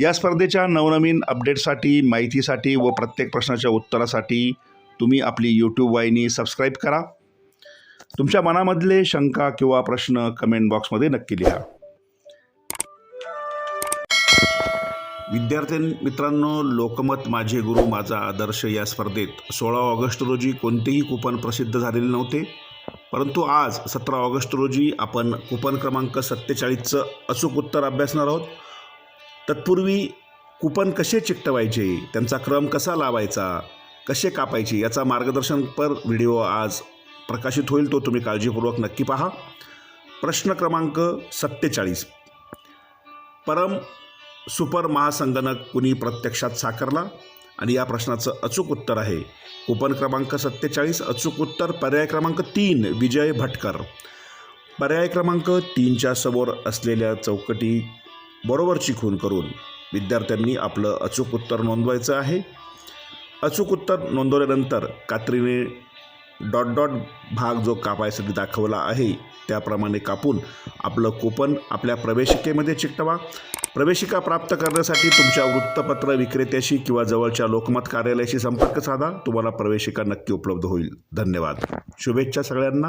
या स्पर्धेच्या नवनवीन अपडेटसाठी माहितीसाठी व प्रत्येक प्रश्नाच्या उत्तरासाठी तुम्ही आपली यूट्यूब वाहिनी सबस्क्राईब करा. तुमच्या मनामधले शंका किंवा प्रश्न कमेंट बॉक्समध्ये नक्की लिहा. विद्यार्थी मित्रांनो लोकमत माझे गुरु माझा आदर्श या स्पर्धेत सोळा ऑगस्ट रोजी कोणतेही कुपन प्रसिद्ध झालेले नव्हते. परंतु आज सतरा ऑगस्ट रोजी आपण कुपन क्रमांक सत्तेचाळीसचं अचूक उत्तर अभ्यासणार आहोत. तत्पूर्वी कुपन कसे चिकटवायचे त्यांचा क्रम कसा लावायचा कसे कापायचे याचा मार्गदर्शनपर व्हिडिओ आज प्रकाशित होईल तो तुम्ही काळजीपूर्वक नक्की पहा. प्रश्न क्रमांक सत्तेचाळीस. परम सुपर महासंगणक कुणी प्रत्यक्षात साकारला? आणि या प्रश्नाचं अचूक उत्तर आहे. कुपन क्रमांक सत्तेचाळीस अचूक उत्तर पर्याय क्रमांक तीन विजय भटकर. पर्याय क्रमांक तीनच्या समोर असलेल्या चौकटी बरोबरची खून करून विद्यार्थ्यांनी आपलं अचूक उत्तर नोंदवायचं आहे. अचूक उत्तर नोंदवल्यानंतर कात्रीने डॉट डॉट भाग जो कापायसाठी दाखवला आहे त्याप्रमाणे कापून आपलं कुपन आपल्या प्रवेशिकेमध्ये चिकटवा. प्रवेशिका प्राप्त करण्यासाठी तुमच्या वृत्तपत्र विक्रेत्याशी किंवा जवळच्या लोकमत कार्यालयाशी संपर्क साधा. तुम्हाला प्रवेशिका नक्की उपलब्ध होईल. धन्यवाद. शुभेच्छा सगळ्यांना.